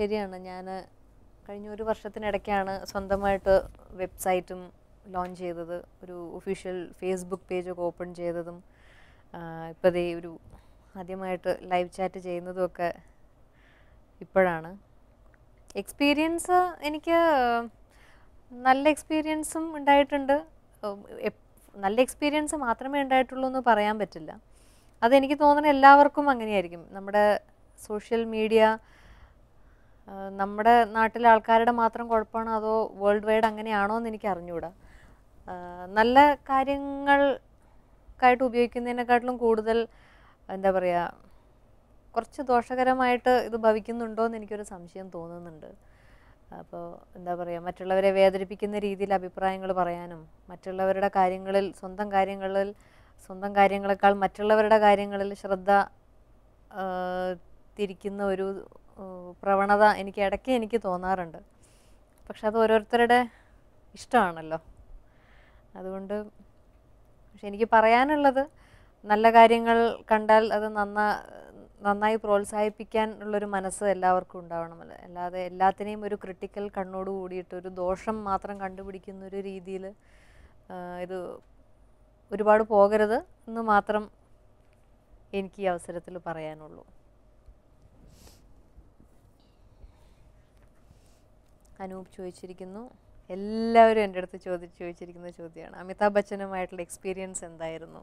ശരിയാണ്. ഞാൻ കഴിഞ്ഞ ഒരു വർഷത്തിനിടയ്ക്കാണ് സ്വന്തമായിട്ട് വെബ്സൈറ്റും ലോഞ്ച് ചെയ്തത്. ഒരു ഒഫീഷ്യൽ ഫേസ്ബുക്ക് പേജൊക്കെ ഓപ്പൺ ചെയ്തതും ഇപ്പോൾ ദേ ഒരു ആദ്യമായിട്ട് ലൈവ് ചാറ്റ് ചെയ്യുന്നതും ഒക്കെ ഇപ്പോഴാണ്. എക്സ്പീരിയൻസ് എനിക്ക് നല്ല എക്സ്പീരിയൻസും ഉണ്ടായിട്ടുണ്ട്. നല്ല എക്സ്പീരിയൻസ് മാത്രമേ ഉണ്ടായിട്ടുള്ളൂ എന്ന് പറയാൻ പറ്റില്ല. അതെനിക്ക് തോന്നുന്ന എല്ലാവർക്കും അങ്ങനെയായിരിക്കും. നമ്മുടെ സോഷ്യൽ മീഡിയ നമ്മുടെ നാട്ടിലെ ആൾക്കാരുടെ മാത്രം കുഴപ്പമാണോ അതോ വേൾഡ് വൈഡ് അങ്ങനെയാണോ എന്ന് എനിക്ക് അറിഞ്ഞുകൂടാ നല്ല കാര്യങ്ങൾക്കായിട്ട് ഉപയോഗിക്കുന്നതിനെക്കാട്ടിലും കൂടുതൽ എന്താ പറയുക കുറച്ച് ദോഷകരമായിട്ട് ഇത് ഭവിക്കുന്നുണ്ടോ എന്ന് എനിക്കൊരു സംശയം തോന്നുന്നുണ്ട്. അപ്പോൾ എന്താ പറയുക മറ്റുള്ളവരെ വേദനിപ്പിക്കുന്ന രീതിയിൽ അഭിപ്രായങ്ങൾ പറയാനും മറ്റുള്ളവരുടെ കാര്യങ്ങളിൽ സ്വന്തം കാര്യങ്ങളിൽ സ്വന്തം കാര്യങ്ങളെക്കാൾ മറ്റുള്ളവരുടെ കാര്യങ്ങളിൽ ശ്രദ്ധ തിരിക്കുന്ന ഒരു പ്രവണത എനിക്ക് ഇടയ്ക്ക് എനിക്ക് തോന്നാറുണ്ട്. പക്ഷെ അത് ഓരോരുത്തരുടെ ഇഷ്ടമാണല്ലോ. അതുകൊണ്ട് പക്ഷെ എനിക്ക് പറയാനുള്ളത് നല്ല കാര്യങ്ങൾ കണ്ടാൽ അത് നന്നാ നന്നായി പ്രോത്സാഹിപ്പിക്കാൻ ഉള്ളൊരു മനസ്സ് എല്ലാവർക്കും ഉണ്ടാവണമല്ലോ അല്ലാതെ എല്ലാത്തിനെയും ഒരു ക്രിട്ടിക്കൽ കണ്ണോട് കൂടിയിട്ട് ഒരു ദോഷം മാത്രം കണ്ടുപിടിക്കുന്ന ഒരു രീതിയിൽ ഇത് ഒരുപാട് പോകരുത് എന്ന് മാത്രം എനിക്ക് ഈ അവസരത്തിൽ പറയാനുള്ളൂ. അനൂപ് ചോദിച്ചിരിക്കുന്നു. എല്ലാവരും എന്റെ അടുത്ത് ചോദിച്ച് ചോദിച്ചിരിക്കുന്ന ചോദ്യമാണ്. അമിതാഭ് ബച്ചനുമായിട്ടുള്ള എക്സ്പീരിയൻസ് എന്തായിരുന്നു?